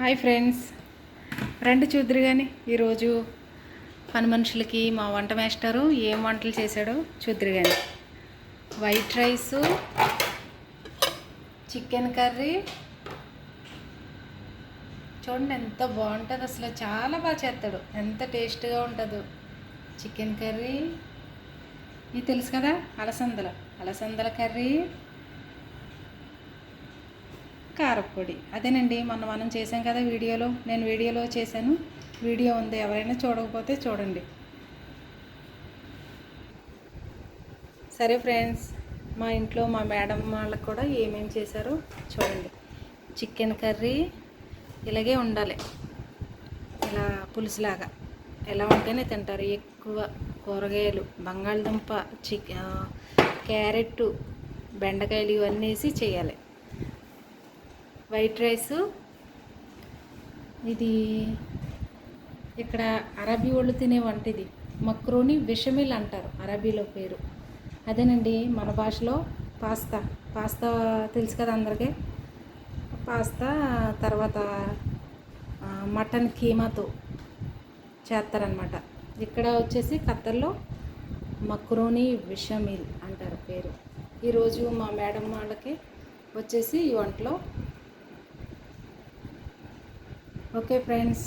Hi friends. రండి చూద్దరు కానీ ఈరోజు పని మనుషులకి మా వంట మాస్టరు ఏం వంటలు చేశాడో చూద్దరు కానీ వైట్ రైసు చికెన్ కర్రీ. చూడండి ఎంత బాగుంటుంది అసలు చాలా బాగా చేస్తాడు. ఎంత టేస్ట్గా ఉంటుందో. Chicken curry. ఇది తెలుసు కదా అలసందల. అలసందల కర్రీ. కారపొడి అదేనండి మొన్న మనం చేసాం కదా వీడియోలో నేను వీడియోలో చేశాను. వీడియో ఉంది ఎవరైనా చూడకపోతే చూడండి. సరే ఫ్రెండ్స్ మా ఇంట్లో మా మేడం వాళ్ళకి కూడా ఏమేమి చేశారో చూడండి. చికెన్ కర్రీ ఇలాగే ఉండాలి. ఇలా పులుసులాగా. ఎలా ఉంటేనే తింటారు. ఎక్కువ కూరగాయలు బంగాళదుంప చికెన్ క్యారెట్ బెండకాయలు ఇవన్నీ వేసి చేయాలి. White rice. ఇది ఇక్కడ అరబీ వాళ్ళు తినే వంట ఇది మక్రోని విషమిల్ అంటారు అరబీలో పేరు. అదేనండి మన భాషలో పాస్తా. పాస్తా తెలుసు కదా అందరికీ? పాస్తా తర్వాత మటన్ కీమాతో చేస్తారనమాట ఇక్కడ వచ్చేసి ఖత్తర్లో మక్రోని విషమిల్ అంటారు పేరు. ఈరోజు మా మేడం వాళ్ళకి వచ్చేసి ఈ వంటలో ఓకే ఫ్రెండ్స్